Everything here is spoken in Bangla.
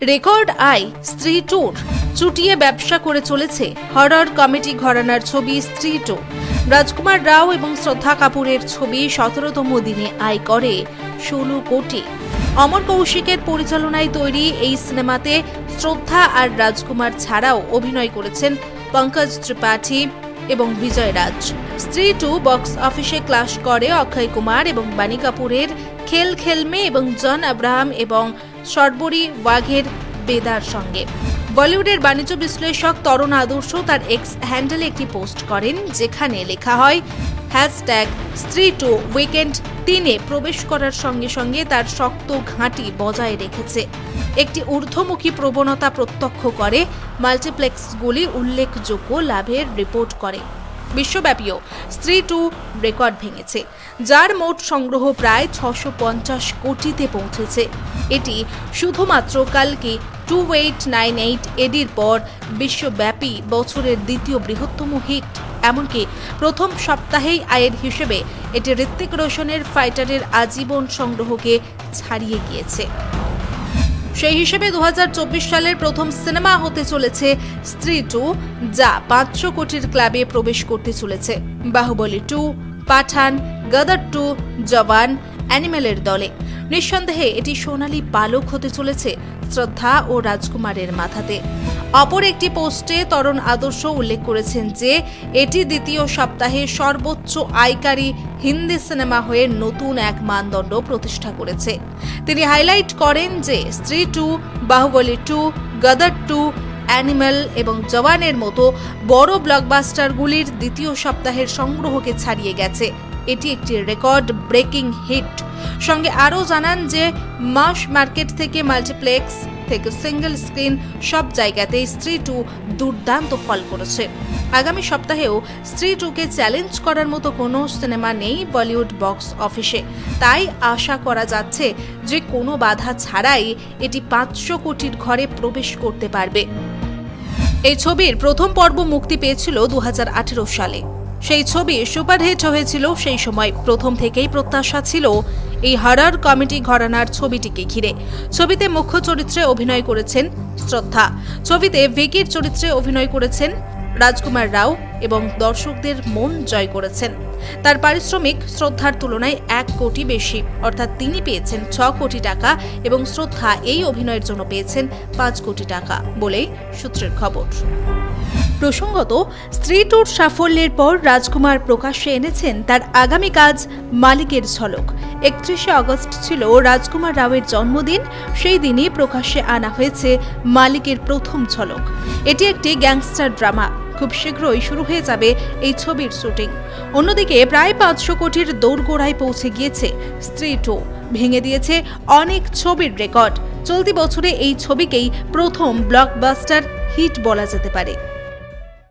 রেকর্ড আয় স্ত্রী টুর। চুটিয়ে ব্যবসা করে চলেছে হরর কমেডি ঘরানার ছবি স্ত্রী টু রাজকুমার রাও এবং শ্রদ্ধা কাপুরের ছবি সতেরোতম দিনে আয় করে ষোলো কোটি। অমর কৌশিকের পরিচালনায় তৈরি এই সিনেমাতে শ্রদ্ধা আর রাজকুমার ছাড়াও অভিনয় করেছেন পঙ্কজ ত্রিপাঠী এবং বিজয় রাজ স্ত্রী টু বক্স অফিসে ক্লাস করে অক্ষয় কুমার এবং বাণী কাপুরের খেল খেলমে এবং জন আব্রাহাম এবং সর্বরী ওয়াঘের বেদার সঙ্গে। বলিউডের বাণিজ্য বিশ্লেষক তরুণ আদর্শ তার এক্স হ্যান্ডেলে একটি পোস্ট করেন, যেখানে লেখা হয় হ্যাশট্যাগ স্ত্রী টু উইকেন্ড তিনে প্রবেশ করার সঙ্গে সঙ্গে তার শক্ত ঘাঁটি বজায় রেখেছে। একটি ঊর্ধ্বমুখী প্রবণতা প্রত্যক্ষ করে মাল্টিপ্লেক্সগুলি উল্লেখযোগ্য লাভের রিপোর্ট করে। বিশ্বব্যাপীও স্ত্রী টু রেকর্ড ভেঙেছে, যার মোট সংগ্রহ প্রায় ছশো পঞ্চাশ কোটিতে পৌঁছেছে। এটি শুধুমাত্র কালকে টু এইট নাইন এইট এডির পর বিশ্বব্যাপী বছরের দ্বিতীয় বৃহত্তম হিট। এমনকি প্রথম সপ্তাহেই আয়ের হিসেবে এটি ঋত্বিক রোশনের ফাইটারের আজীবন সংগ্রহকে ছাড়িয়ে গিয়েছে। সেই হিসেবে দু হাজার চব্বিশ সালের প্রথম সিনেমা হতে চলেছে স্ত্রী টু, যা পাঁচশো কোটির ক্লাবে প্রবেশ করতে চলেছে। বাহুবলী টু, পাঠান, গাদার টু, জওয়ান অ্যানিমেলের দলে। নিঃসন্দেহে, এটি সোনালী পালক হতে চলেছে শ্রদ্ধা ও রাজকুমারের মাথাতে। অপর একটি পোস্টে তরুণ আদর্শ উল্লেখ করেছেন যে, এটি দ্বিতীয় সপ্তাহে সর্বোচ্চ আয়কারী হিন্দি সিনেমা হয়ে নতুন এক মানদণ্ড প্রতিষ্ঠা করেছে। তিনি হাইলাইট করেন যে, Stree two, Baahubali two, Gadar two Animal এবং জওয়ানের মতো বড় ব্লকবাস্টারগুলির দ্বিতীয় সপ্তাহের সংগ্রহকে ছাড়িয়ে গেছে। এটি একটি রেকর্ড ব্রেকিং হিট। সঙ্গে আরও জানান যে, মাস মার্কেট থেকে মাল্টিপ্লেক্স থেকে সিঙ্গেল স্ক্রিন সব জায়গাতেই স্ত্রী টু দুর্দান্ত ফল করেছে। আগামী সপ্তাহেও স্ত্রী টুকে চ্যালেঞ্জ করার মতো কোনো সিনেমা নেই বলিউড বক্স অফিসে। তাই আশা করা যাচ্ছে যে, কোনো বাধা ছাড়াই এটি পাঁচশো কোটির ঘরে প্রবেশ করতে পারবে। এই ছবির প্রথম পর্ব মুক্তি পেয়েছিল দু হাজার আঠেরো সালে। সেই ছবি সুপারহিট হয়েছিল সেই সময়। প্রথম থেকেই প্রত্যাশা ছিল এই হারার কমেডি ঘরানার ছবিটিকে ঘিরে। ছবিতে মুখ্য চরিত্রে অভিনয় করেছেন শ্রদ্ধা। ছবিতে ভিকির চরিত্রে অভিনয় করেছেন রাজকুমার রাও এবং দর্শকদের মন জয় করেছেন। তার পারিশ্রমিক শ্রদ্ধার তুলনায় এক কোটি বেশি, অর্থাৎ তিনি পেয়েছেন ছ কোটি টাকা এবং শ্রদ্ধা এই অভিনয়ের জন্য পেয়েছেন পাঁচ কোটি টাকা বলেই সূত্রের খবর। প্রসঙ্গত স্ত্রী টুর সাফল্যের পর রাজকুমার প্রকাশ্যে এনেছেন তার আগামী কাজ মালিকের ঝলক। একত্রিশে আগস্ট ছিল রাজকুমার রাওয়ের জন্মদিন, সেই দিনই প্রকাশ্যে আনা হয়েছে মালিকের প্রথম ঝলক। এটি একটি গ্যাংস্টার ড্রামা। খুব শীঘ্রই শুরু হয়ে যাবে এই ছবির শুটিং। অন্যদিকে প্রায় পাঁচশো কোটির দৌড়গোড়ায় পৌঁছে গিয়েছে স্ত্রী টু ভেঙে দিয়েছে অনেক ছবির রেকর্ড। চলতি বছরে এই ছবিকেই প্রথম ব্লকবাস্টার হিট বলা যেতে পারে।